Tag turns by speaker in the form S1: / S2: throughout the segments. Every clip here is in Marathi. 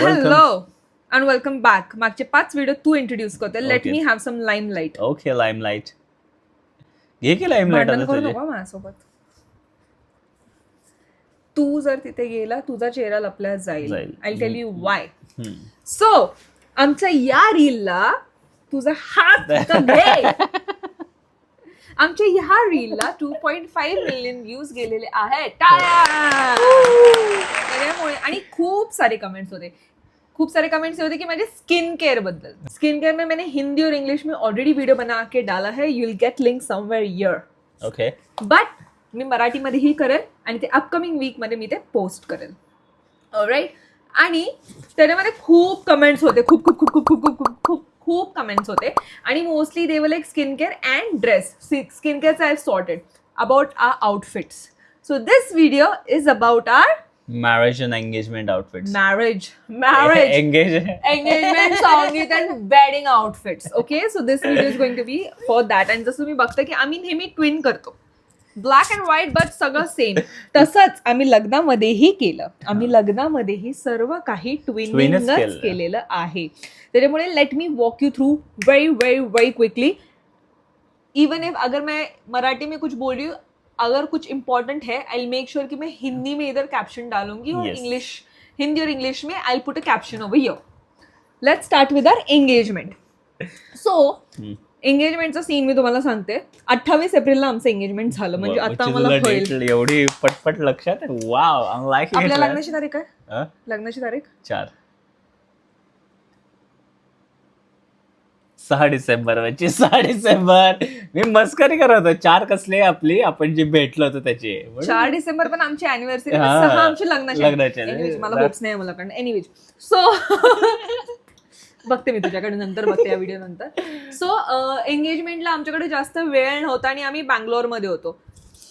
S1: हॅलो अँड वेलकम बॅक मागचे पाच व्हिडिओ तू इंट्रोड्यूस करते. Let. Me have some limelight
S2: okay limelight घे की तुझे.
S1: नको माझ्यासोबत. तू जर तिथे गेला तुझा चेहरा लपल्या जाईल. I tell you why. So आमच्या या रीलला तुझा हात आमच्या ह्या रीलला two point five million views गेलेले आहेत! त्यामुळे आणि खूप सारे कमेंट्स होते. खूप सारे कमेंट्स होते कि माझे स्किन केयर बदल स्किन केयर में मैंने हिंदी और इंग्लिश में ऑलरेडी वीडियो बना के डाला है। You will get link somewhere yeah
S2: okay
S1: but मी मराठीमध्येही करेल आणि ते अपकमिंग वीकमध्ये मी ते पोस्ट करेल. राईट आणि त्याच्यामध्ये खूप कमेंट्स होते खूप खूप खूप खूप खूप खूप खूप खूप खूप कमेंट्स होते. आणि mostly they like skin care and dress skin केअरचं I sorted about our outfits so this video is about our
S2: marriage and engagement outfit
S1: marriage marriage
S2: engage
S1: engagement songit and wedding outfits. Okay so this video is going to be for that. And जसं मी बघते की आम्ही नेहमी ट्विन करतो. ब्लॅक अँड व्हाईट बट सगळं सेम तसंच आम्ही लग्नामध्येही केलं. आम्ही लग्नामध्येही सर्व काही ट्विनिंगच
S2: केलं.
S1: केलेलं. आहे. त्याच्यामुळे let me walk you through very very very quickly even if अगर मैं मराठी में कुछ बोल रही हूँ अगर कुछ इंपॉर्टेंट है आई मेक श्योर कि मैं हिंदी में इधर कैप्शन डालूंगी और. इंग्लिश हिंदी और इंग्लिश में I put a caption over here let start with our engagement so. एंगेजमेंटचा scene मी तुम्हाला सांगते. अठ्ठावीस एप्रिलला आमचं एंगेजमेंट झालं. म्हणजे आता मला कळेल.
S2: एवढी पटपट लक्षात वाव लाईक
S1: आपल्या लग्नाची तारीख आहे लग्नाची तारीख?
S2: चार. सहा डिसेंबर म्हणजे सहा डिसेंबर. मी मस्करी करत होतो. चार कसले आपली? आपण जी भेटलो होतो त्याची.
S1: चार डिसेंबर पण आमची अॅनिव्हर्सरी
S2: हा.
S1: सहा आमची लग्नाची.
S2: लग्नाची.
S1: Anyways, मला होप्स नाही मला कारण एनिवेज सो बघते मी तुझ्याकडे नंतर बघते या व्हिडिओ नंतर. सो एंगेजमेंटला आमच्याकडे जास्त वेळ नव्हता आणि आम्ही बँगलोरमध्ये होतो.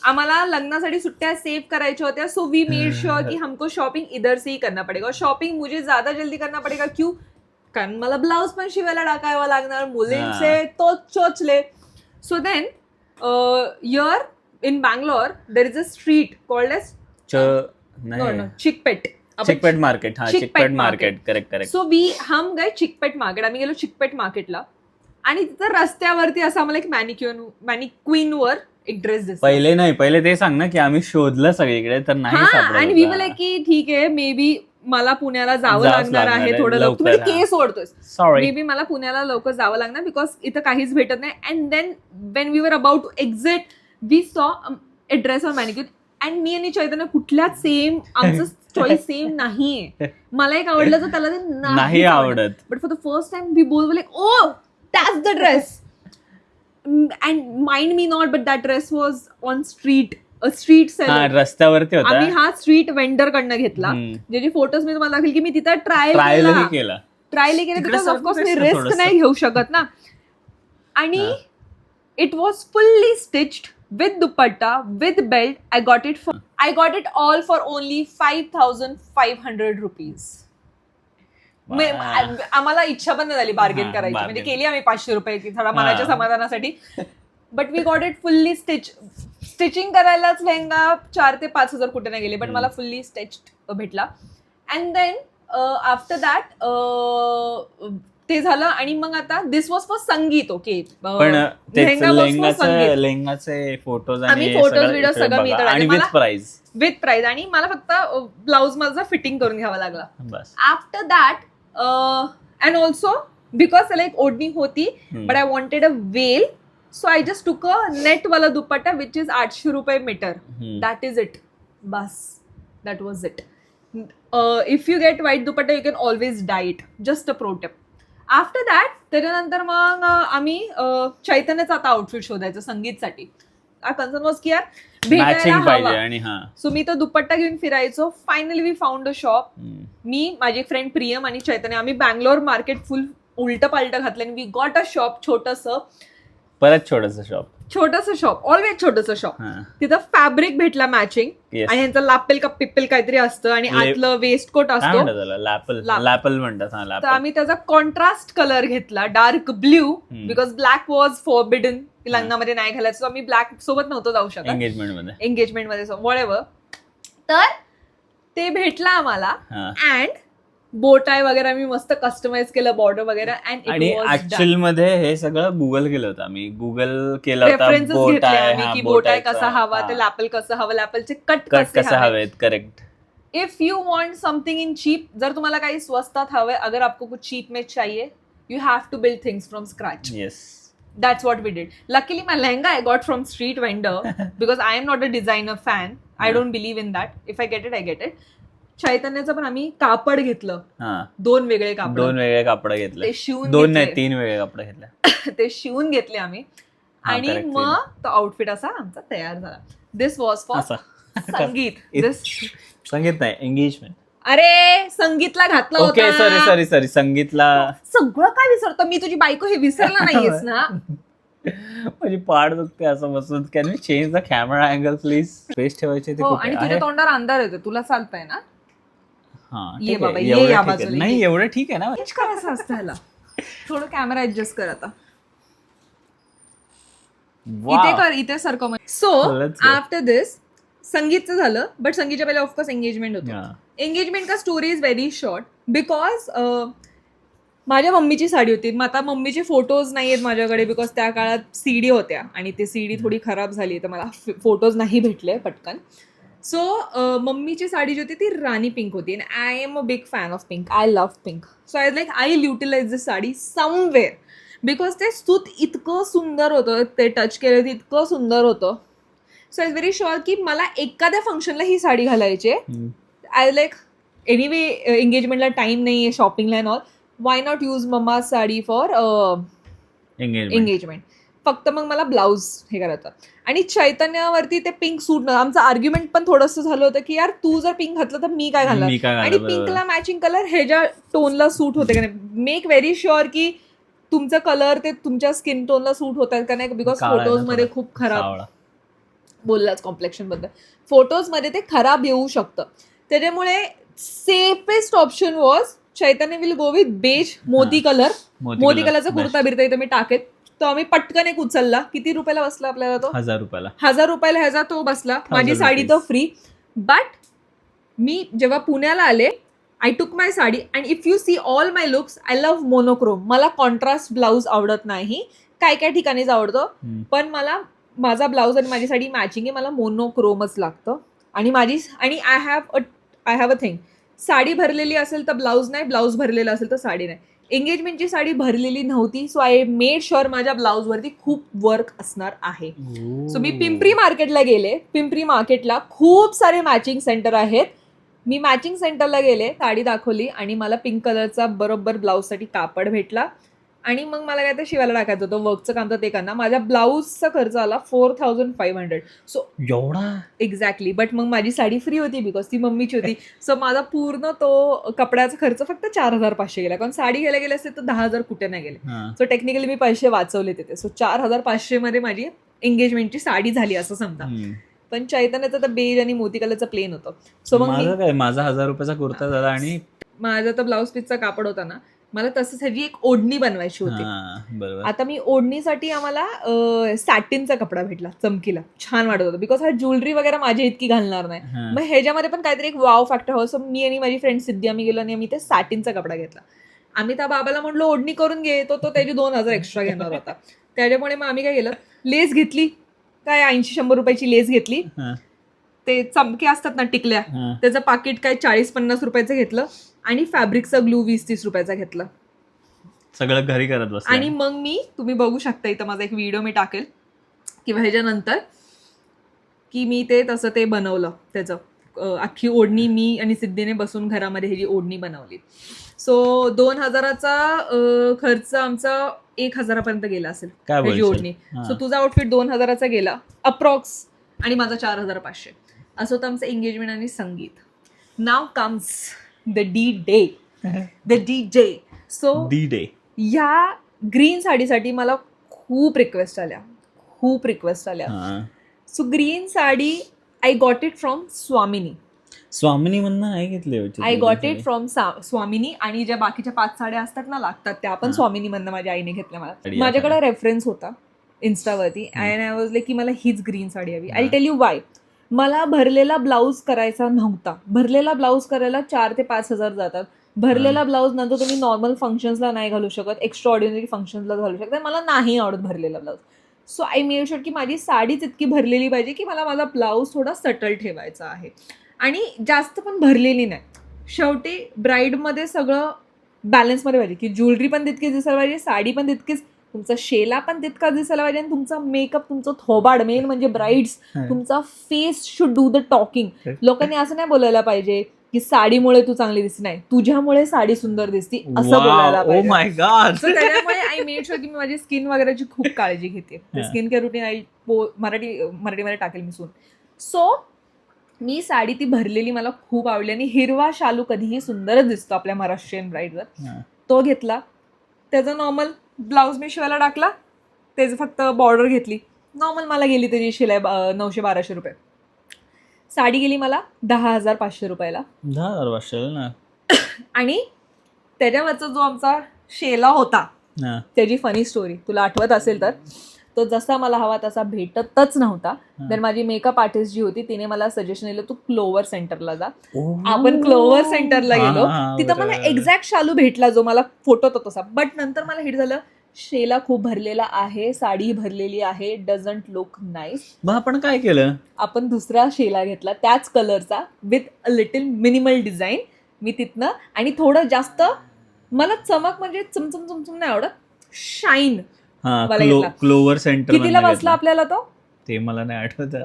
S1: आम्हाला लग्नासाठी सुट्ट्या सेव्ह करायच्या होत्या. सो वी मेड श्योर की हमको शॉपिंग इधर से ही करना पडेगा. शॉपिंग मुझे ज्यादा जल्दी करना पडेगा क्यों? कारण मला ब्लाऊज पण शिवायला टाकावं लागणार मुलींचे तोच चोचले. So then yeah in Bangalore there is a street called
S2: नाही.
S1: चिकपेट
S2: चिकपेट मार्केट हा
S1: Chickpet.
S2: Market correct correct
S1: so we हम गए चिकपेट मार्केट आम्ही गेलो चिकपेट मार्केटला आणि तिथं रस्त्यावरती असं आम्हाला एक मॅनिक्युन मॅनिक्विन वर एक ड्रेस दिसला.
S2: पहिले नाही पहिले ते सांग ना की आम्ही शोधलं सगळीकडे तर नाही
S1: आणि वी
S2: होता.
S1: लाईक की ठीक आहे मे बी मला पुण्याला जावं
S2: जावंच
S1: लागणार
S2: लागणार
S1: आहे
S2: आहे,
S1: थोडं लवकर.
S2: लवकर,
S1: तुम्ही
S2: हा.
S1: केस ओढतोय
S2: Sorry.
S1: मे बी मला पुण्याला लवकर जावं लागणार बिकॉज इथं काहीच भेटत नाही. And then when we were about to exit we saw a dress or mannequin and मी आणि चैतन्य कुठल्याच सेम आमचं चॉईस सेम नाहीये. मला एक आवडलं तर त्याला ते
S2: नाही आवडत.
S1: But for the first time we बोल like oh that's the dress and mind me not but that dress was on street street
S2: हा
S1: सेलर
S2: रस्त्यावरती
S1: आम्ही
S2: होता
S1: हा स्ट्रीट वेंडर कडनं घेतला. ज्याचे फोटोज मी तुम्हाला दाखवेल की मी तिथं ट्रायल
S2: केला
S1: ट्रायल केलं बिकॉज ऑफकोर्स मी रिस्क. नाही घेऊ शकत ना आणि. It was fully stitched with dupatta with belt I got it for I got it all for only five thousand five hundred rupees. आम्हाला इच्छा पण नाही झाली बार्गेन करायची. म्हणजे केली आम्ही पाचशे रुपये थोडा मनाच्या. समाधानासाठी but we got it fully stitch stitching करायलाच लेहंगा चार ते पाच हजार कुठे नाही गेले बट. मला फुल्ली स्टिच्ड भेटला. अँड देन आफ्टर दॅट ते झालं आणि मग आता this was for Sangeet okay
S2: पण लेहंगाचे फोटोज
S1: आम्ही
S2: आणि
S1: photos,
S2: सगळं.
S1: मी
S2: विथ प्राइस
S1: विथ प्राइस आणि मला फक्त ब्लाऊज माझा फिटिंग करून घ्यावा लागला. After that and also because त्याला एक ओढणी होती. But I wanted a veil so I just took a net वाला दुपट्टा विच इज आठशे रुपये metre. That is it bus that was it if you get white dupatta you can always dye it just a pro tip after that त्याच्यानंतर मग uh, आम्ही uh, चैतन्याचा आता आउटफिट शोधायचं संगीतसाठी. कन्सर्न वॉज की यार भेटायला
S2: मॅचिंग पाहिजे
S1: हवा.
S2: आणि हा.
S1: सो मी तो दुपट्टा घेऊन फिरायचो. Finally we found a shop. मी माझी फ्रेंड प्रियम आणि चैतन्य आम्ही बँगलोर मार्केट फुल उलट पालट घातलं आणि वी गॉट अ शॉप छोटस.
S2: परत छोटस शॉप
S1: छोटस शॉप ऑलवेज छोटस शॉप
S2: हा.
S1: तिथं फॅब्रिक भेटला मॅचिंग
S2: Yes.
S1: आणि यांचं लापेल का पिप्पेल काहीतरी असतं आणि
S2: ले-
S1: आतलं वेस्ट कोट
S2: काय
S1: असतो.
S2: म्हणतात त्याला? लॅपल
S1: लाप-
S2: लॅपल म्हणतात हा
S1: तर
S2: लॅपल
S1: आम्ही त्याचा कॉन्ट्रास्ट कलर घेतला dark blue
S2: hmm.
S1: Because black was forbidden लग्नामध्ये नाही घालायचं आम्ही ब्लॅक सोबत नव्हतो जाऊ शकत. एंगेजमेंटमध्ये. एंगेजमेंटमध्ये वळेवर तर ते भेटला आम्हाला.
S2: हा.
S1: अँड बोटाय वगैरे मी मस्त कस्टमाइज केलं बॉर्डर वगैरे अँड
S2: आणि ऍक्च्युअलमध्ये हे सगळं गुगल केलं होतं आम्ही. गुगल केलं
S1: रेफरन्सेस घेतले आम्ही की
S2: बोट
S1: बोटाय कसा हवा ते. लॅपल कसं हवं लॅपलचे कट
S2: कट
S1: कसे
S2: कसं
S1: हवे
S2: हवेत correct
S1: if you want something in cheap जर तुम्हाला काही स्वस्तात हवंय अगर आपको कुछ चीप में चाहिए you have to build things from scratch
S2: yes
S1: what we did. Luckily my lehenga i got from street vendor because i am not a designer fan. I
S2: Yeah.
S1: don't believe in that. If i get it i get it. चैतन्याचं पण आम्ही कापड घेतलं.
S2: हा.
S1: दोन वेगळे कापड.
S2: दोन वेगळे कापड घेतले.
S1: ते शिवून
S2: दोन नाही
S1: घेतले.
S2: तीन वेगळे कपडे घेतले.
S1: ते शिवून घेतले आम्ही. आणि
S2: correct.
S1: मग तो आउटफिट असा आमचा तयार झाला. दिस वॉज फॉर
S2: असा.
S1: संगीत.
S2: इत-
S1: दिस
S2: संगीत नाही एंगेजमेंट
S1: अरे संगीतला घातला
S2: ओके सॉरी
S1: होता
S2: सॉरी सॉरी संगीतला
S1: सगळं काय विसरतो? मी तुझी बायको हे विसरला नाहीयेस ना?
S2: माझी पाठ दुखते असं बसून. Can me change the camera angle please space ठेवायचे ते
S1: हो
S2: कुठे
S1: आणि तुझ्या
S2: आहे?
S1: तोंडावर अंधार येतो तुला चालतंय ना?
S2: हा,
S1: ये
S2: ठीक आहे.
S1: बाबा, ये
S2: एवढं
S1: या
S2: ठीक आहे.
S1: बाजूला,
S2: नाही
S1: ये.
S2: एवढं ठीक आहे ना
S1: चेंज करायचं असतं ह्याला थोडं कॅमेरा ऍडजस्ट कर आता. इथे कर इथे सारखं so
S2: Let's go.
S1: After this संगीतचं झालं बट संगीतच्या पहिले ऑफकोर्स एंगेजमेंट होतं. एंगेजमेंट का story is very short because माझ्या मम्मीची साडी होती मग आता मम्मीचे फोटोज नाही आहेत माझ्याकडे बिकॉज त्या काळात सी डी होत्या आणि ती सी डी थोडी खराब झाली तर मला फोटोज नाही भेटले पटकन सो मम्मीची साडी जी होती ती राणी पिंक होती आणि I am a big fan of pink I love pink so I like I utilize this sari somewhere because ते सूत इतकं सुंदर होतं ते टच केलं ते इतकं सुंदर होतं. सो आय व्हेरी शुअर की मला एखाद्या फंक्शनला ही साडी घालायची. आय लाईक एनिवे एंगेजमेंटला टाइम नाही आहे शॉपिंगला and all why not use mamma sari for. Engagement फक्त मग मला ब्लाऊज हे करायचं आणि चैतन्यावरती ते पिंक सूट न आमचं आर्ग्युमेंट पण थोडंसं झालं होतं की यार तू जर पिंक घातलं तर मी काय घालणार
S2: मी काय
S1: आणि
S2: घालणार, बरोबर.
S1: पिंकला मॅचिंग कलर ह्याच्या टोनला सूट होते का नाही मेक व्हेरी शुअर की तुमचं कलर ते तुमच्या स्किन टोनला सूट होत आहेत का नाही बिकॉज
S2: काळा आहे ना
S1: फोटोजमध्ये
S2: थोडा.
S1: खूप खराब
S2: सावळा.
S1: बोललाच कॉम्प्लेक्शनबद्दल फोटोजमध्ये ते खराब येऊ शकतं त्याच्यामुळे safest option was Chaitanya will go with beige moti colour
S2: moti
S1: moti
S2: colour.
S1: कलरचा. कुर्ता बिरता इथं मी टाकेत तो आम्ही पटकन एक उचलला. किती रुपयाला बसला आपल्याला तो?
S2: हजार रुपयाला.
S1: हजार रुपयाला ह्याचा तो बसला. माझी साडी. तर फ्री बट मी जेव्हा पुण्याला आले I took my sari and if you see all my looks I love monochrome मला कॉन्ट्रास्ट ब्लाऊज आवडत नाही. काय काय ठिकाणीच आवडतं. पण मला माझा ब्लाऊज आणि माझी साडी मॅचिंग आहे. मला मोनोक्रोमच लागतं. आणि माझी आणि I have a I have a thing sari भरलेली असेल तर ब्लाऊज नाही ब्लाऊज भरलेला असेल तर साडी नाही. एंगेजमेंटची साडी भरलेली नव्हती सो आय मेड शुअर माझ्या ब्लाऊजवरती खूप वर्क असणार आहे. सो मी पिंपरी मार्केटला गेले. पिंपरी मार्केटला खूप सारे मॅचिंग सेंटर आहेत. मी मॅचिंग सेंटरला गेले साडी दाखवली आणि मला पिंक कलरचा बरोबर ब्लाऊजसाठी कापड भेटला. आणि मग मला काय ते शिवायला टाकायचं होतं वर्कचं काम तर ते करणार. माझ्या ब्लाऊजचा खर्च आला four thousand five hundred so
S2: एवढा?
S1: एक्झॅक्टली बट मग माझी साडी फ्री होती बिकॉज ती मम्मीची होती. सो माझा पूर्ण तो कपड्याचा खर्च फक्त चार हजार पाचशे गेला. कारण साडी घ्यायला गेले असते तर दहा हजार कुठे नाही गेले. सो टेक्निकली मी पैसे वाचवले तिथे. सो चार हजार पाचशे मध्ये माझी एंगेजमेंटची साडी झाली असं समजा. पण चैतन्याचं तर बेज आणि मोती कलरचं प्लेन होतं. सो मग
S2: माझं काय? माझा हजार रुपयाचा कुर्ता झाला आणि
S1: माझा तर ब्लाऊज पीसचा कापड होता ना. मला तसंच ह्याची एक ओढणी बनवायची होती.
S2: बरोबर.
S1: आता मी ओढणीसाठी आम्हाला सॅटिनचा कपडा भेटला चमकीला. छान वाटत होतं. बिकॉज हा ज्वेलरी वगैरे माझी इतकी घालणार नाही.
S2: हा.
S1: मग ह्याच्यामध्ये पण काहीतरी एक वाव फॅक्टर हवं. सो मी आणि माझी फ्रेंड सिद्धी आम्ही गेलो आणि आम्ही ते सॅटिनचा कपडा घेतला. आम्ही त्या बाबाला म्हटलं ओढणी करून घे. तो तो त्याचे दोन हजार एक्स्ट्रा घेणार होता. त्याच्यामुळे मग आम्ही काय केलं? लेस घेतली. काय ऐंशी शंभर रुपयाची लेस घेतली.
S2: हा,
S1: ते चमके असतात ना टिकल्या.
S2: हा.
S1: त्याचं पाकिट काय चाळीस पन्नास रुपयाचं घेतलं. आणि फॅब्रिकचा ग्लू वीस तीस रुपयाचा घेतला.
S2: सगळं घरी करत बसलो.
S1: आणि मग मी तुम्ही बघू शकता इथं माझा एक व्हिडिओ मी टाकेल. किंवा ह्याच्यानंतर की मी ते तसं ते बनवलं त्याचं अख्खी ओढणी मी आणि सिद्धीने बसून घरामध्ये ह्याची ओढणी बनवली. सो दोन हजाराचा खर्च आमचा एक हजारापर्यंत गेला असेल ह्याची
S2: बोलशील?
S1: ओढणी.
S2: हा.
S1: सो तुझा आउटफिट दोन हजाराचा गेला अप्रॉक्स आणि माझा चार हजार पाचशे. असं होतं आमचं एंगेजमेंट आणि संगीत. नाव comes the D day the D J so
S2: D day
S1: ह्या ग्रीन साडीसाठी मला खूप रिक्वेस्ट आल्या. खूप रिक्वेस्ट आल्या.
S2: हा.
S1: So green sari I got it from Swamini
S2: Swamini म्हणणं नाही घेतले
S1: I got it from Swamini आणि ज्या बाकीच्या पाच साड्या असतात ना लागतात त्या पण
S2: हा.
S1: स्वामिनी मधनं माझ्या आईने घेतल्या मला. माझ्याकडे रेफरन्स होता इन्स्टावरती अँड आय वॉज की मला हीच ग्रीन साडी हवी. आय. टेल यू वाय मला भरलेला ब्लाऊज करायचा नव्हता. भरलेला ब्लाऊज करायला चार ते पाच हजार जातात. भरलेला ब्लाऊज नंतर तुम्ही नॉर्मल फंक्शन्सला नाही घालू शकत एक्स्ट्रा ऑर्डिनरी फंक्शन्सला घालू शकता. मला नाही आवडत भरलेला blouse. So I made sure की माझी साडीच इतकी भरलेली पाहिजे की मला माझा ब्लाऊज थोडा सटल ठेवायचा आहे. आणि जास्त पण भरलेली नाही. शेवटी ब्राईडमध्ये सगळं बॅलन्समध्ये पाहिजे. की ज्वेलरी पण तितकीच दिसायला पाहिजे साडी पण तितकीच तुमचा शेला पण तितकाच दिसायला पाहिजे आणि तुमचा मेकअप तुमचं थोबाड मेन म्हणजे ब्राईड्स तुमचा face should do the talking लोकांनी असं नाही बोलायला पाहिजे की साडीमुळे तू चांगली दिसते नाही तुझ्यामुळे साडी सुंदर दिसती असं बोलायला
S2: ओ
S1: पाहिजे. त्याच्यामुळे आय मेड शुअर की मी माझी स्किन वगैरेची खूप काळजी घेते. स्किन केअर रुटीन आई मराठी मराठीमध्ये टाकेल मी सून सो मी साडी ती भरलेली मला खूप आवडली आणि हिरवा शालू कधीही सुंदरच दिसतो आपल्या महाराष्ट्रीयन ब्राईडवर तो घेतला. त्याचा नॉर्मल ब्लाऊज मी शिवायला टाकला त्याचं फक्त बॉर्डर घेतली. नॉर्मल मला गेली त्याची शिलाई नऊशे बाराशे रुपये. साडी गेली मला दहा हजार पाचशे रुपयाला.
S2: दहा हजार वाजता ना.
S1: आणि त्याच्यावरचा जो आमचा शेला होता. त्याची फनी स्टोरी तुला आठवत असेल तर. तो जसा मला हवा तसा भेटतच नव्हता. तर माझी मेकअप आर्टिस्ट जी होती तिने मला सजेशन दिलं तू क्लोवर सेंटरला जा. आपण क्लोवर सेंटरला गेलो. तिथं मला. एक्झॅक्ट शालू भेटला जो मला फोटो तो तसा. बट नंतर मला हिट झालं शेला खूप भरलेला आहे साडी भरलेली आहे डझंट लुक नाईस
S2: मग आपण काय केलं?
S1: आपण दुसरा शेला घेतला त्याच कलरचा with a little minimal design मी तिथनं आणि थोडं जास्त मला चमक म्हणजे चमचम चमचम नाही आवडत शाईन
S2: हा
S1: मला.
S2: क्लोवर सेंटर
S1: कितीला बसला आपल्याला तो?
S2: ते मला नाही आठवत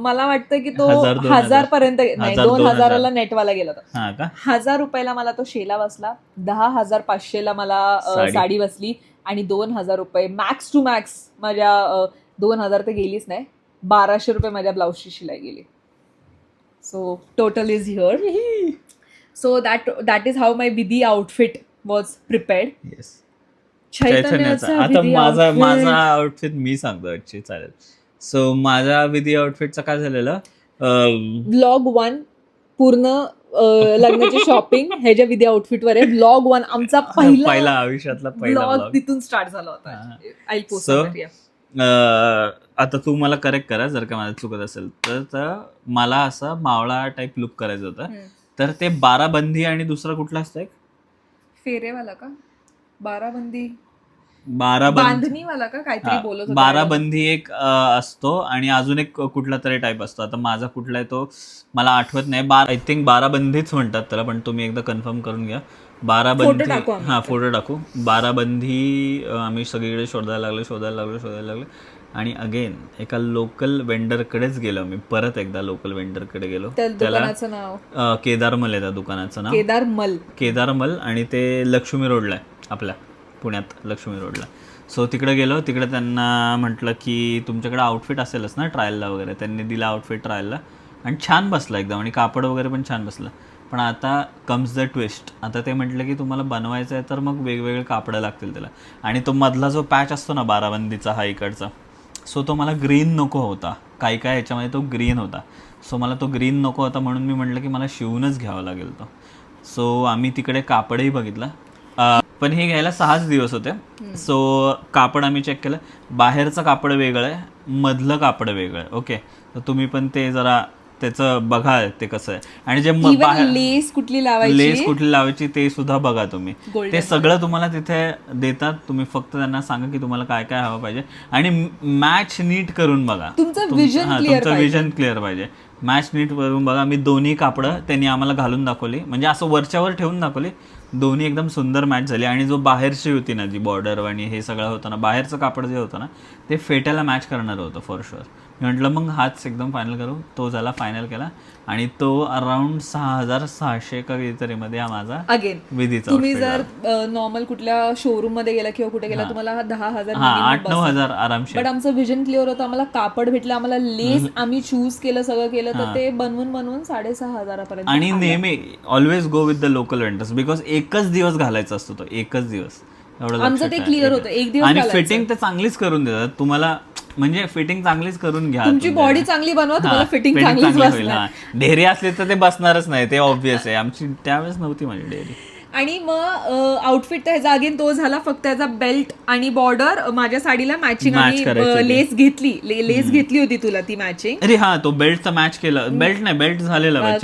S1: मला वाटतं की तो
S2: हजार.
S1: पर्यंत नाही दोन
S2: दोन हजार.
S1: हजाराला नेटवाला गेला होता
S2: हा का?
S1: हजार रुपयाला मला तो शेला बसला दहा हजार पाचशेला मला अ,
S2: साडी.
S1: बसली आणि दोन हजार रुपये मॅक्स टू मॅक्स माझ्या दोन हजार तर गेलीच नाही. बाराशे रुपये माझ्या ब्लाऊजची शिलाई गेली. So total is here so that that is how my vidhi outfit was prepared
S2: चैतन्याचा आता माझा
S1: outfit.
S2: माझा आउटफिट मी सांगतो आजची चालेल. सो माझ्या विधी आउटफिटचं काय झालेलं?
S1: ब्लॉग वन पूर्ण लग्नाची शॉपिंग ह्याच्या विधी आउटफिट वर आहे ब्लॉग वन आमचा
S2: पहिला
S1: पहिला
S2: आयुष्यातला पहिला
S1: तिथून स्टार्ट झाला होता.
S2: हा. अं, आता तू मला करेक्ट करा जर का माझं चुकत असेल. तर मला असं मावळा टाईप लुक करायचं होतं. तर ते बाराबंदी आणि दुसरा कुठला असतं एक?
S1: फेरेवाला का? बाराबंदी.
S2: बाराबंदी.
S1: बांधणीवाला का काहीतरी बोलत होता
S2: बाराबंदी एक अं, असतो आणि अजून एक कुठला तरी टाईप असतो. आता माझा कुठला आहे तो मला आठवत नाही. बार आय थिंक बाराबंदीच म्हणतात त्याला पण तुम्ही एकदा कन्फर्म करून घ्या. बाराबंदी
S1: Photo टाकू आम्ही.
S2: हा फोटो टाकू. बाराबंदी अं, आम्ही सगळीकडे शोधायला लागलो शोधायला लागलो शोधायला लागलो. आणि अगेन एका लोकल वेंडरकडेच गेलो. आम्ही परत एकदा लोकल वेंडरकडे गेलो.
S1: त्या
S2: त्याला केदारमल आहे त्या दुकानाचं नाव.
S1: केदार मल.
S2: केदारमल आणि ते लक्ष्मी रोडला आहे आपल्या पुण्यात लक्ष्मी रोडला. सो तिकडे गेलो. तिकडे त्यांना म्हटलं की तुमच्याकडे आउटफिट असेलच ना ट्रायलला वगैरे. त्यांनी दिला आउटफिट ट्रायलला आणि छान बसला एकदम. आणि कापड वगैरे पण छान बसलं. पण आता कम्स द ट्विस्ट आता ते म्हटलं की तुम्हाला बनवायचं आहे तर मग वेगवेगळे कापडं लागतील त्याला आणि तो मधला जो पॅच असतो ना बाराबंदीचा हा इकडचा सो तो मला ग्रीन नको होता. काही काय ह्याच्यामध्ये तो ग्रीन होता. सो मला तो ग्रीन नको होता म्हणून मी म्हटलं की मला शिवूनच घ्यावा लागेल तो. सो आम्ही तिकडे कापडही बघितलं. पण हे घ्यायला सहाच दिवस होते. सो कापड आम्ही चेक केलं. बाहेरचं कापड वेगळं आहे मधलं कापड वेगळं आहे. ओके तर तुम्ही पण ते जरा त्याचं बघा ते कसं आहे. आणि जे
S1: लेस कुठली लावायची?
S2: लेस कुठली लावायची ते सुद्धा बघा तुम्ही.
S1: Golden
S2: ते सगळं तुम्हाला तिथे देतात. तुम्ही फक्त त्यांना सांगा की तुम्हाला काय काय हवं पाहिजे. आणि मॅच नीट करून बघा.
S1: तुमचं
S2: तुम-
S1: vision
S2: हा,
S1: clear
S2: तुमचं
S1: पाहिजे.
S2: विजन क्लिअर पाहिजे. मॅच नीट करून बघा. मी दोन्ही कापडं त्यांनी आम्हाला घालून दाखवली. म्हणजे असं वरच्यावर ठेवून दाखवली. दोन्ही एकदम सुंदर मॅच झाली. आणि जो बाहेरची होती ना जी बॉर्डर आणि हे सगळं होतं ना बाहेरचं कापड जे होतं ना ते फेट्याला मॅच करणार होतं फॉर शुअर मी म्हटलं मग हाच एकदम फायनल करू. तो झाला फायनल केला. आणि तो अराउंड सहा हजार सहाशे काहीतरी मध्ये हा माझा
S1: अगेन
S2: विधीचा
S1: तुम्ही जर. नॉर्मल कुठल्या शोरूममध्ये गेला किंवा कुठे गेला तुम्हाला हा दहा हजार
S2: आठ नऊ हजार आरामशीर.
S1: बट आमचं विजन क्लिअर होतं आम्हाला कापड भेटलं आम्हाला लेस आम्ही चूज केलं सगळं केलं तर ते बनवून बनवून साडेसहा हजारापर्यंत
S2: आणि नेहमी always go with the local vendors because एकच दिवस घालायचा असतो तो एकच दिवस. एवढं
S1: आमचं ते clear होतं. एक दिवस
S2: आणि. फिटिंग तर चांगलीच करून देतात. तुम्हाला म्हणजे फिटिंग चांगलीच करून घ्या
S1: तुमची. बॉडी चांगली बनवा तुम्हाला फिटिंग चांगलीच बसणार.
S2: ढेरी असली तर ते बसणारच नाही ते ऑब्विस आहे. आमची त्यावेळेस नव्हती माझी डेअरी
S1: आणि मग आउटफिट तर ह्याचा अगेन तो झाला फक्त त्याचा बेल्ट आणि बॉर्डर माझ्या साडीला मॅचिंग आणि. लेस घेतली. लेस घेतली होती तुला ती मॅचिंग
S2: अरे हा तो बेल्टचा मॅच केला. बेल्ट नाही बेल्ट झालेला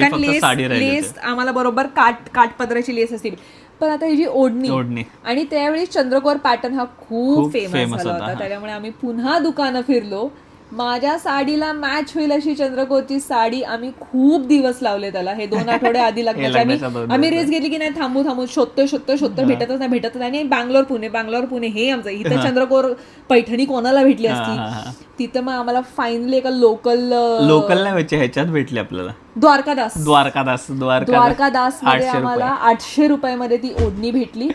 S1: लेस आम्हाला बरोबर काट काठ पदराची लेस असते. पण आता ही जी ओढणी
S2: ओढणी.
S1: आणि त्यावेळी चंद्रकोर पॅटर्न हा खूप
S2: खूप
S1: फेमस
S2: famous
S1: झाला
S2: होता,
S1: होता.
S2: हा.
S1: त्याच्यामुळे आम्ही पुन्हा दुकानं फिरलो. माझ्या साडीला मॅच होईल अशी चंद्रकोरची साडी आम्ही खूप दिवस लावले त्याला. हे दोन आठवडे आधी लग्नाच्या आम्ही
S2: लग्नाच्या दोन
S1: आम्ही रेस गेली की नाही थांबू थांबू शोधतोय शोधतोय शोधतोय भेटतच नाही भेटतच नाही. आणि बँगलोर पुणे बँगलोर पुणे हे आमचं. इथं चंद्रकोर पैठणी कोणाला भेटली
S2: हा, हा,
S1: असती तिथं मग आम्हाला फायनली एका लोकल
S2: लोकल नाही व्हायचे ह्याच्यात भेटली आपल्याला.
S1: द्वारकादास.
S2: द्वारकादास द्वारका
S1: द्वारकादासमध्ये
S2: आठशे
S1: आम्हाला आठशे रुपयामध्ये ती ओढणी भेटली.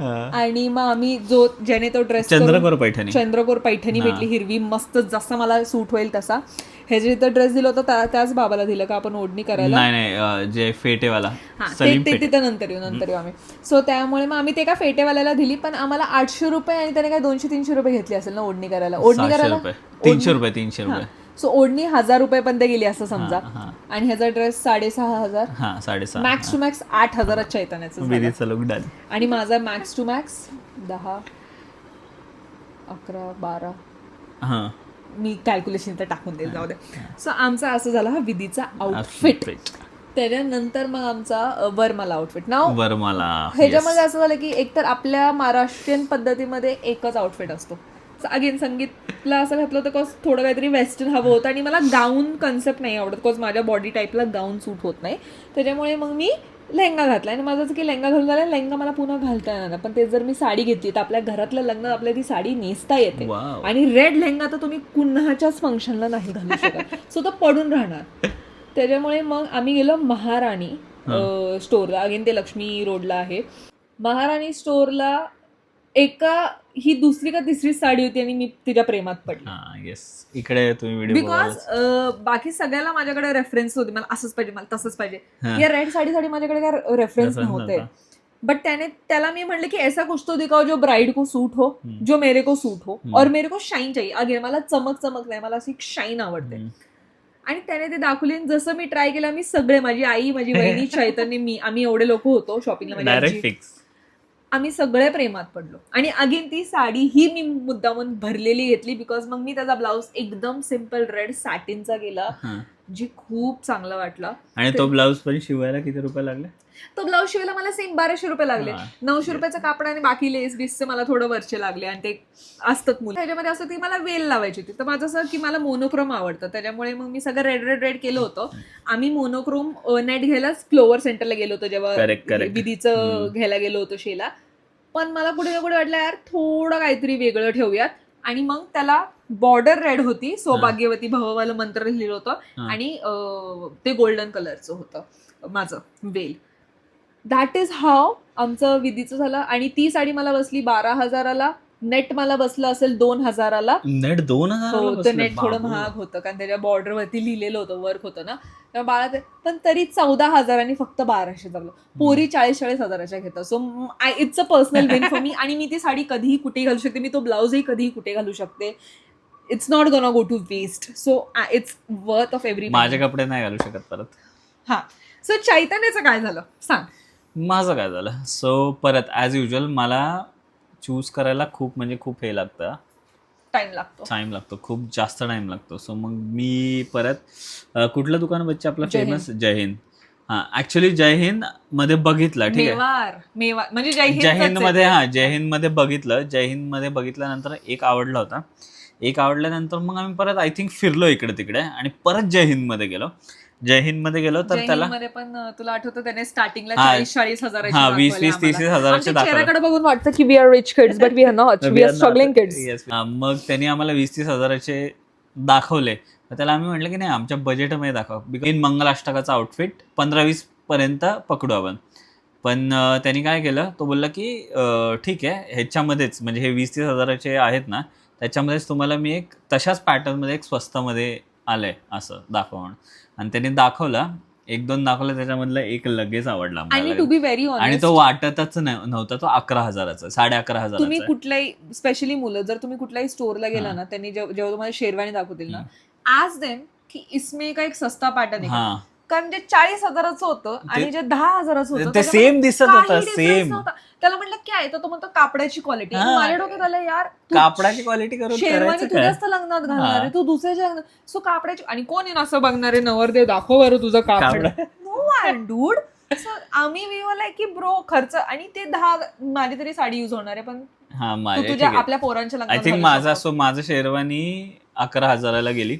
S1: आणि मग आम्ही जो ज्याने तो ड्रेस
S2: चंद्रकोर पैठणी.
S1: चंद्रकोर पैठणी भेटली हिरवी मस्त जसा मला सूट होईल तसा. हे जे इथं ड्रेस दिलं होतं त्या- त्याच बाबाला दिलं का आपण ओढणी करायला?
S2: नाही नाही अं, जे फेटेवाला
S1: हा, ते
S2: सलीम
S1: ते
S2: फेटे.
S1: तिथं नंतर येऊ नंतर येऊ आम्ही. सो त्यामुळे मग आम्ही ते का फेटेवाल्याला दिली पण आम्हाला आठशे रुपये आणि त्याने काय दोनशे तीनशे रुपये घेतली असेल ना ओढणी करायला? ओढणी
S2: सहाशे
S1: करायला?
S2: रुपये. तीनशे रुपये तीनशे रुपये.
S1: सो ओढणी हजार रुपये पर्यंत गेली असं समजा. आणि ह्याचा ड्रेस साडेसहा हजार.
S2: हा साडेसहा
S1: मॅक्स टू मॅक्स आठ हजारात चैतन्याचं झालं.
S2: विधीचं लुक डन
S1: आणि माझा मॅक्स टू मॅक्स दहा अकरा बारा.
S2: हा.
S1: मी कॅल्क्युलेशन तर टाकून देईल जाऊ दे. सो आमचा असं झाला हा विधीचा आउटफिट त्याच्यानंतर मग आमचा वरमाला आउटफिट नाव
S2: वर मला
S1: ह्याच्यामध्ये असं झालं की एकतर आपल्या महाराष्ट्रीयन पद्धतीमध्ये एकच आउटफिट असतो. अगेन संगीतला असं घातलं होतं कॉज थोडं काहीतरी वेस्टर्न हवं होतं आणि मला गाऊन कन्सेप्ट नाही आवडत कॉज माझ्या बॉडी टाईपला गाऊन सूट होत नाही. त्याच्यामुळे मग मी लेहंगा घातला आणि माझं की लेहंगा घालून झाला लेहंगा मला पुन्हा घालता येणार. पण ते जर मी साडी घेतली तर आपल्या घरातल्या लग्नात आपल्याला ती साडी नेसता येते. आणि रेड लेहंगा तर तुम्ही कुणाच्याच फंक्शनला नाही घालू शकत. सो तो पडून राहणार. त्याच्यामुळे मग आम्ही गेलो महाराणी स्टोरला अगेन ते लक्ष्मी रोडला आहे. महाराणी स्टोअरला एका ही दुसरी का तिसरी साडी होती आणि मी तिच्या प्रेमात पडली.
S2: हा येस इकडे तुम्ही व्हिडिओ
S1: बिकॉज बाकी सगळ्याला माझ्याकडे रेफरन्स होते. मला असंच पाहिजे मला तसंच पाहिजे. या रेड साडीसाठी माझ्याकडे काय रेफरन्स नव्हते. बट त्याने त्याला मी म्हणलं की ऐसा कुछ तो दिखाओ जो ब्राइड को सूट हो. जो मेरे को सूट हो. और मेरे को शाईन चाहिए. अगेन मला चमक चमक नाही. मला अशी शाईन आवडते. आणि त्याने ते दाखवले जसं मी ट्राय केलं मी सगळे माझी आई माझी बहिणी चैतन्य मी आम्ही एवढे लोक होतो शॉपिंगला माझी
S2: डायरेक्ट
S1: आजी.
S2: फिक्स
S1: आम्ही सगळे प्रेमात पडलो. आणि अगेन ती साडी ही मी मुद्दामून भरलेली घेतली बिकॉज मग मी त्याचा ब्लाऊज एकदम सिंपल रेड सॅटिनचा गेला जी खूप चांगला वाटला.
S2: आणि तो ब्लाऊज पण शिवायला किती रुपये लागले?
S1: तो ब्लाऊज शिवायला मला सेम बाराशे रुपये लागले. नऊशे रुपयाचं कापड आणि बाकी लेस बिसचे मला थोडं वरचे लागले आणि ते असतात मुलं. त्याच्यामध्ये असं ती मला वेल लावायची होती. तर माझं असं की मला मोनोक्रोम आवडतं. त्याच्यामुळे मग मी सगळं रेड रेड रेड केलं होतं. आम्ही मोनोक्रोम नेट घ्यायला क्लोवर सेंटरला गेलो होतो जेव्हा. विधीचं. घ्यायला गेलो होतो शेला. पण मला कुठे ना कुठे वाटलं यार थोडं काहीतरी वेगळं ठेवूयात. आणि मग त्याला बॉर्डर रेड होती सौभाग्यवती भववालं मंत्र लिहिलं होतं
S2: हा.
S1: आणि ते गोल्डन कलरचं होतं माझं वेल. दॅट इज हाव आमचं विधीचं झालं आणि ती साडी मला बसली बारा हजाराला नेट मला बसलं असेल दोन हजाराला
S2: नेट दोन
S1: हो
S2: हजार
S1: नेट थोडं महाग होतं कारण त्याच्या border वरती लिहिलेलं होतं वर्क होतं ना. तेव्हा बाळा पण तरी चौदा हजारांनी फक्त बाराशे जमलं पोरी चाळीस चाळीस हजाराच्या घेतात. So it's a personal win for me आणि मी ती साडी कधीही कुठेही घालू शकते. मी तो ब्लाऊजही कधीही कुठे घालू शकते. It's not gonna go to waste so it's worth of every
S2: माझे कपडे नाही घालू शकत परत.
S1: हा. सो चैतन्याचं काय झालं? सांग.
S2: माझं काय झालं? सो परत ॲज युजल मला चूज करायला खूप म्हणजे खूप हे लागतं.
S1: टाइम लागतो.
S2: टाइम लागतो. खूप जास्त टाइम लागतो. सो मग मी परत कुठलं दुकान बच्चे आपलं. फेमस जय हिंद. हा ऍक्च्युली जय हिंदमध्ये बघितलं ठीक आहे.
S1: म्हणजे जय हिंद
S2: जय हिंदमध्ये हा जय हिंदमध्ये बघितलं. जय हिंदमध्ये बघितल्यानंतर एक आवडला होता. एक आवडल्यानंतर मग आम्ही परत आय थिंक फिरलो इकडे तिकडे आणि परत जय हिंदमध्ये गेलो. जय हिंदमध्ये गेलो तर त्याला
S1: मध्ये पण तुला आठवतं त्याने स्टार्टिंगला. चाळीस चाळीस हजाराची
S2: हा वीस वीस तीस तीस. हजाराचे दाखवलं.
S1: बघून वाटतं की we are rich kids but we are not we are struggling kids
S2: मग त्यांनी आम्हाला वीस तीस हजाराचे दाखवले. तर त्याला आम्ही म्हटलं की नाही आमच्या बजेटमध्ये दाखव. बिकॉज मंगलाष्टकाचा आउटफिट पंधरा वीस पर्यंत पकडू आपण. पण त्यांनी काय केलं? तो बोलला की ठीक आहे ह्याच्यामध्येच म्हणजे हे वीस तीस हजाराचे आहेत ना त्याच्यामध्येच तुम्हाला मी एक तशाच पॅटर्नमध्ये एक स्वस्तामध्ये आलंय असं दाखव म्हणून आणि त्यांनी दाखवला एक दोन दाखवलं त्याच्यामधलं एक लगेच आवडला
S1: आणि टू बी व्हेरी
S2: आणि तो वाटतच नव्ह- नव्हता तो अकरा हजाराचा साडे अकरा
S1: तुम्ही
S2: हजाराचा
S1: कुठल्याही स्पेशली मुलं जर तुम्ही कुठल्याही स्टोअरला गेला ना त्यांनी जेव्हा तुम्हाला शेरवानी दाखवतील ना आज देन की इसमे का एक सस्ता पॅटर्न आहे कारण जे चाळीस हजाराचं होतं आणि जे दहा हजाराचं होतं
S2: ते
S1: त्याच्यामध्ये
S2: सेम दिसत
S1: काही
S2: होतं
S1: difference
S2: सेम
S1: नव्हता. त्याला म्हटलं काय तर तो म्हणतो कापडाची क्वालिटी
S2: हा.
S1: माझ्या डोक्यात आलं यार तू
S2: कापडाची क्वालिटी करून
S1: शेरवानी
S2: करायचं
S1: तू
S2: काय?
S1: जास्त लग्नात घालणार
S2: हा.
S1: आहे तू दुसऱ्याच्या लग्नात सो कापडाची आणि कोण येईन असं बघणार आहे नवरदेव? दाखव बरं तुझं कापड.
S2: कापड.
S1: नो डूड आम्ही विवल आहे की ब्रो खर्च आणि ते दहा माझी तरी साडी युज होणार आहे पण
S2: हा
S1: तू
S2: माझ्या
S1: तुझ्या आपल्या पोरांच्या
S2: आय
S1: लग्नात
S2: थिंक
S1: घालू
S2: माझा
S1: शकतो.
S2: सो माझं शेरवानी अकरा हजाराला गेली.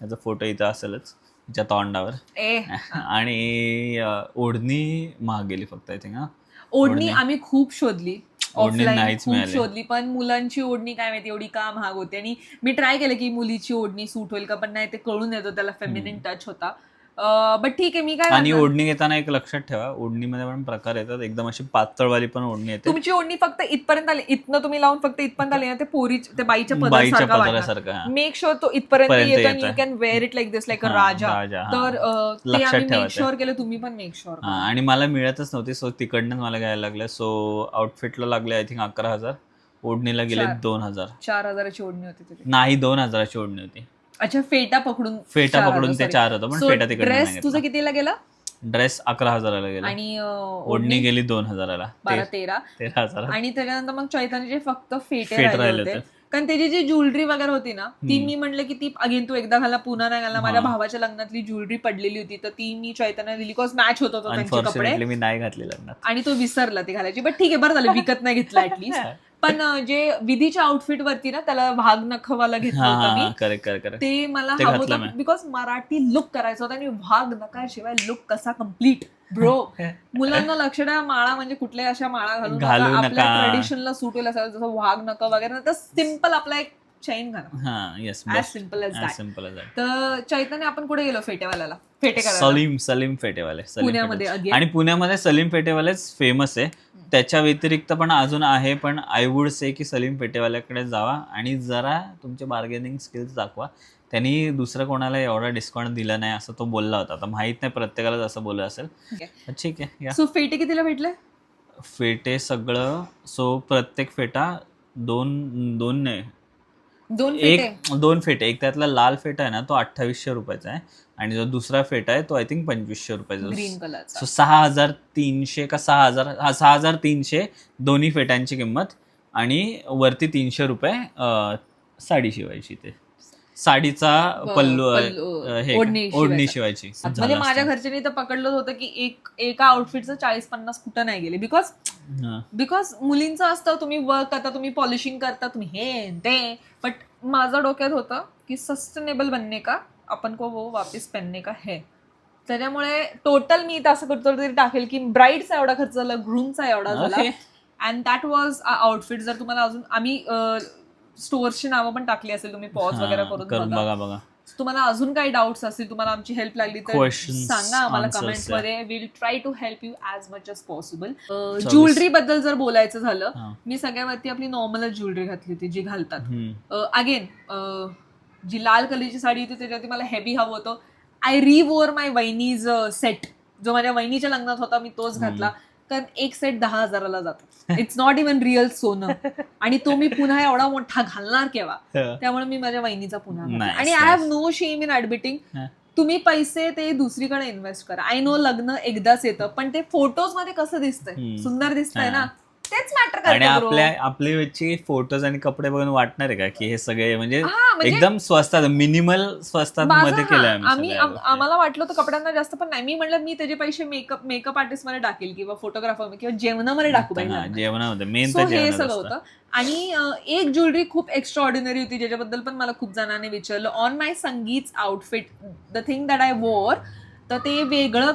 S2: त्याचा फोटो इथं असेलच. तिच्या तोंडावर.
S1: ए.
S2: आणि ओढणी महाग गेली फक्त आय थिंक हा.
S1: ओढणी. आम्ही खूप शोधली.
S2: ओढणी
S1: ऑफलाईन खूप. शोधली पण मुलांची ओढणी काय माहिती एवढी का महाग होती. आणि मी ट्राय केलं की मुलीची ओढणी सूट होईल का पण नाही ते कळून येतो त्याला फेमिनिन टच होता. बट ठीक आहे मी काय
S2: आणि? ओढणी घेताना एक लक्षात ठेवा ओढणीमध्ये पण प्रकार येतात एकदम अशी पातळवाली पण ओढणी येते
S1: तुमची ओढणी फक्त इथपर्यंत आली इथनं तुम्ही लावून फक्त इथपर्यंत आली ना ते पोरी ते बाईच्या
S2: हा.
S1: मेक शुअर तो इथपर्यंत
S2: पर्यंत
S1: येतो आणि. You can wear it like this like a raja. तर ते
S2: लक्षात
S1: आम्ही मेक. शुअर केलं तुम्ही पण मेक शुअर
S2: आणि मला मिळतच नव्हती सो तिकडनं मला घ्यायला लागलं सो आउटफिटला लागले आय थिंक अकरा हजार ओढणीला गेले. दोन हजार
S1: चार हजाराची ओढणी होती
S2: नाही दोन हजाराची ओढणी होती
S1: अच्छा फेटा पकडून
S2: फेटा
S1: चार
S2: पकडून ते. चार होतं पण फेटा तिकडनं
S1: ड्रेस तुझं. कितीला गेला?
S2: ड्रेस अकरा हजाराला गेला.
S1: आणि अ,
S2: ओढणी
S1: ओढणी?
S2: गेली दोन हजाराला.
S1: बारा
S2: ते-
S1: तेरा
S2: तेरा
S1: आणि त्याच्यानंतर मग चैतन्यचे फक्त फेटे
S2: फेट
S1: राहिले
S2: राहिले
S1: होते.
S2: होते.
S1: कारण त्याची जी ज्वेलरी वगैरे होती ना ती
S2: हम्म.
S1: मी म्हणलं की ती अगेन तू एकदा घाला पुन्हा नाही घाला माझ्या
S2: हा.
S1: भावाच्या लग्नातली ज्वेलरी पडलेली होती तर ती मी चैतन्य दिली बिकॉज मॅच होत होता त्यांचे कपडे.
S2: अनफॉर्च्युनेटली मी नाही घातली लग्नात.
S1: आणि तो विसरला ती घालायची. बट ठीक आहे बरं झालं विकत नाही घेतला ऍटलीस्ट पण जे विधीच्या आउटफिट वरती ना त्याला भाग नखवाला घेतलं होतं मी
S2: करेक्ट करेक्ट करेक्ट
S1: ते मला हवं होतं. बिकॉज मराठी लुक करायचा होता आणि भाग नकाशिवाय लुक कसा कंप्लीट ब्रो मुलांना लक्ष द्या माळा म्हणजे कुठल्याही अशा माळा घालून. आपल्या. ट्रेडिशनला सूट होईल असं जसं वाघ नका वगैरे ना तर सिंपल आपला एक चैन घाला.
S2: हा येस
S1: सिंपल
S2: सिंपल
S1: तर चैतन्य आपण कुठे गेलो फेटेवाल्याला? फेटे
S2: सलीम सलीम फेटेवाले
S1: पुण्यामध्ये.
S2: आणि पुण्यामध्ये सलीम फेटेवालेच फेमस आहे. त्याच्या व्यतिरिक्त पण अजून आहे पण आय वुड से की सलीम फेटेवाल्याकडे जावा आणि जरा तुमचे बार्गेनिंग स्किल्स दाखवा. त्यांनी दुसरं कोणाला एवढा डिस्काउंट दिला नाही असं तो बोलला होता. आता माहीत नाही प्रत्येकालाच असं बोललं असेल.
S1: ठीक
S2: आहे
S1: सो फेटे कितीला भेटले?
S2: फेटे सगळं सो प्रत्येक फेटा दोन दोन नाही
S1: दोन फेटे?
S2: एक दोन फेटे. एक त्यातला लाल फेटा आहे ना तो अठ्ठावीसशे रुपयाचा आहे. आणि जो दुसरा फेटा आहे तो आय थिंक पंचवीसशे रुपयाचा.
S1: ग्रीन कलरचा.
S2: सो सहा हजार तीनशे का सहा हजार हा सहा हजार तीनशे दोन्ही फेटांची किंमत. आणि वरती तीनशे रुपये साडी शिवायची ते. साडीचा पल्लू हे
S1: ओढणी शिवायचा. म्हणजे माझ्या. घरच्यांनी तर पकडलं होतं की एक एका आउटफिटचं चाळीस पन्नास कुठं नाही गेले. बिकॉज. बिकॉज मुलींचं असतं तुम्ही वर्क करता तुम्ही पॉलिशिंग करता तुम्ही हे ते. बट माझं डोक्यात होतं की सस्टेनेबल बनणे का? आपण को वो वापिस पहनने का है. त्याच्यामुळे टोटल मी असं करतो तरी टाकेल की ब्राईडचा एवढा खर्च झाला ग्रूमचा एवढा झाला. अँड दॅट वॉज आउटफिट जर तुम्हाला अजून आम्ही स्टोअर्सची नावं पण टाकली असेल तुम्ही पॉज वगैरे करून
S2: करून
S1: बघा. तुम्हाला अजून काही डाऊट्स असतील तुम्हाला आमची हेल्प लागली तर
S2: Questions,
S1: सांगा आम्हाला
S2: answers,
S1: कमेंट्समध्ये will try to help you as much as possible. Jewellery बद्दल जर बोलायचं झालं
S2: हां.
S1: मी सगळ्यावरती आपली नॉर्मलच ज्वेलरी घातली होती जी घालतात.
S2: हम्म.
S1: अगेन जी लाल कलरची साडी होती त्याच्यावरती मला हेवी हवं होतं. आय रिवोर माय वहिनीज सेट जो माझ्या वहिनीच्या लग्नात होता मी तोच घातला. कारण एक सेट दहा हजाराला जातो इट्स नॉट इवन रिअल सोनं आणि तो मी पुन्हा एवढा मोठा घालणार केव्हा त्यामुळे मी माझ्या वहिनीचा पुन्हा आणि I have. No shame in admitting. तुम्ही पैसे ते दुसरीकडे इन्व्हेस्ट करा आय नो लग्न एकदाच येतं पण ते फोटोजमध्ये कसं दिसतंय. सुंदर दिसतंय. ना तेच मॅटर
S2: आणि
S1: bro.
S2: आपल्या आपली वेळची फोटोज आणि कपडे बघून वाटणार आहे का की हे सगळे म्हणजे
S1: हा, म्हणजे
S2: एकदम स्वस्तात मिनिमल स्वस्तात
S1: माझं
S2: मध्ये
S1: हा,
S2: केलंय
S1: आम्ही
S2: आम्ही सगळ्या
S1: आम-
S2: गोष्टी.
S1: आम्हाला वाटलं होतं कपड्यांना जास्त पण नाही मी म्हणलं मी त्याचे पैसे मेकअप मेकअप आर्टिस्टमध्ये टाकेल किंवा फोटोग्राफर किंवा जेवणामध्ये टाकू
S2: हा, जेवणामध्ये मेन
S1: सो
S2: तर
S1: हे सगळं. होतं आणि अं, एक ज्वेलरी खूप एक्स्ट्रा ऑर्डिनरी होती ज्याच्याबद्दल पण मला खूप जणांनी विचारलं on my sangeet outfit the thing that I wore तर ते वेगळं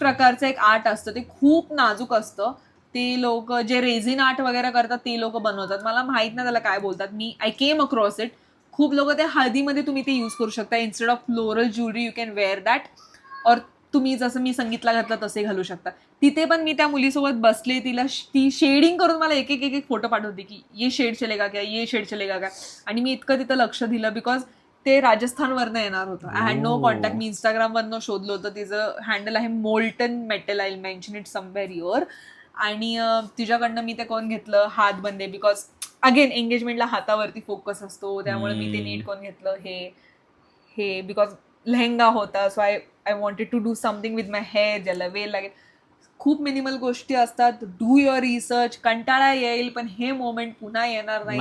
S1: प्रकारचं एक आर्ट असतं ते खूप नाजूक असतं ते लोक जे रेझिन आर्ट वगैरे करतात ते लोक बनवतात. मला माहीत नाही त्याला काय बोलतात. मी आय केम अक्रॉस इट खूप लोक ते हळदीमध्ये तुम्ही ते यूज करू शकता. Instead of floral jewellery you can wear that और तुम्ही जसं मी संगीतला घातलं तसे घालू शकता. तिथे पण मी त्या मुलीसोबत बसले. तिला ती शेडिंग करून मला एक एक एक एक फोटो पाठवते की ये शेड चलेगा क्या? ये शेड चलेगा क्या? आणि मी इतकं तिथं लक्ष दिलं बिकॉज ते राजस्थानवरनं येणार होतं. I had no. कॉन्टॅक्ट मी इंस्टाग्रामवरनं शोधलं होतं. तिचं हँडल आहे molten metal I mention it somewhere your आणि तिच्याकडनं मी ते कोण घेतलं? हात बंदे. बिकॉज अगेन एंगेजमेंटला हातावरती फोकस असतो. त्यामुळे मी ते. नीट कोण घेतलं? हे हे बिकॉज लेहंगा होता. So I I wanted to do something with my hair ज्याला वेळ लागेल. खूप मिनिमल गोष्टी असतात. डू युअर रिसर्च कंटाळा येईल पण हे मोमेंट पुन्हा येणार नाही.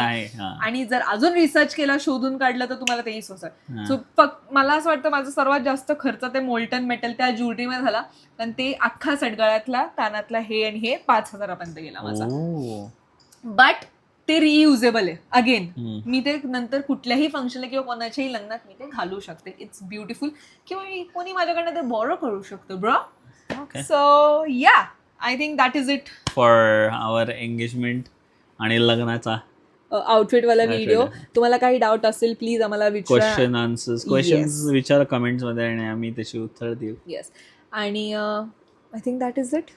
S1: आणि जर अजून रिसर्च केला शोधून काढलं तर तुम्हाला तेही सोसर
S2: हा.
S1: सो फक्त मला असं वाटतं माझा सर्वात जास्त खर्च ते मोल्टन मेटल त्या ज्वेलरीमध्ये झाला. कारण ते अख्खा सडगळ्यातला कानातला हे आणि हे पाच हजारापर्यंत गेला माझा. बट ते रियुजेबल आहे. अगेन. मी ते नंतर कुठल्याही फंक्शनला किंवा कोणाच्याही लग्नात मी ते घालू शकते. इट्स ब्युटिफुल किंवा मी कोणी माझ्याकडनं ते बॉरो करू शकतो bro
S2: Okay.
S1: So yeah I think that is it
S2: for our engagement आणि लग्नाचा.
S1: आउटफिट वाला
S2: Outfit.
S1: व्हिडिओ तुम्हाला काही डाऊट असेल प्लीज आम्हाला विचारा.
S2: क्वेश्चन आन्सर्स क्वेश्चन्स विचार कमेंट्समध्ये आणि आम्ही त्याची उत्तर देऊ.
S1: येस आणि I think that is it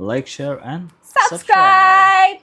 S2: like share and
S1: subscribe